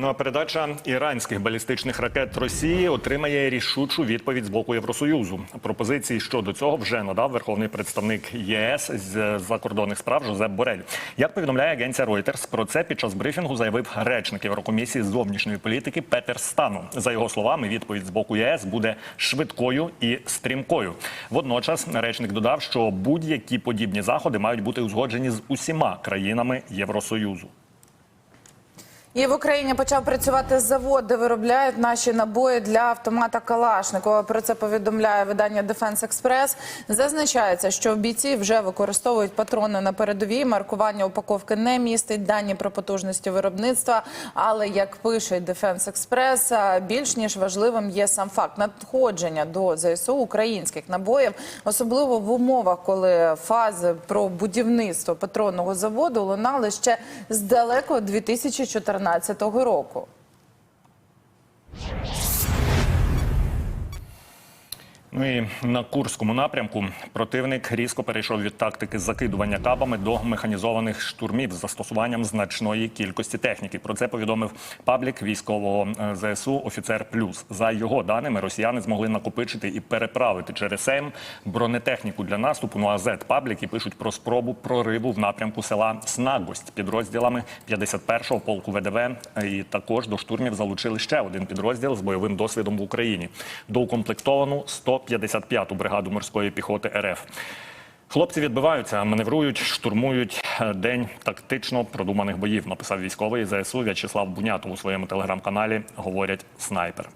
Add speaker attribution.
Speaker 1: Ну а передача іранських балістичних ракет Росії отримає рішучу відповідь з боку Євросоюзу. Пропозиції щодо цього вже надав верховний представник ЄС з закордонних справ Жозеп Борель. Як повідомляє агенція Reuters, про це під час брифінгу заявив речник Єврокомісії з зовнішньої політики Петер Стану. За його словами, відповідь з боку ЄС буде швидкою і стрімкою. Водночас речник додав, що будь-які подібні заходи мають бути узгоджені з усіма країнами Євросоюзу.
Speaker 2: І в Україні почав працювати завод, де виробляють наші набої для автомата Калашникова. Про це повідомляє видання Defense Express. Зазначається, що бійці вже використовують патрони на передовій. Маркування упаковки не містить дані про потужності виробництва. Але як пише Defense Express, більш ніж важливим є сам факт надходження до ЗСУ українських набоїв, особливо в умовах, коли фази про будівництво патронного заводу лунали ще з далекого 2014 року.
Speaker 1: Ну і на Курському напрямку противник різко перейшов від тактики закидування кабами до механізованих штурмів з застосуванням значної кількості техніки. Про це повідомив паблік військового е, ЗСУ Офіцер Плюс. За його даними, росіяни змогли накопичити і переправити через Сейм бронетехніку для наступу. Ну а Z пабліки пишуть про спробу прориву в напрямку села Снагость підрозділами 51-го полку ВДВ. І також до штурмів залучили ще один підрозділ з бойовим досвідом в Україні. Доукомплектовану 155-ту бригаду морської піхоти РФ. Хлопці відбиваються, маневрують, штурмують е, день тактично продуманих боїв. Написав військовий ЗСУ В'ячеслав Бунятов у своєму телеграм-каналі. Говорять снайпер.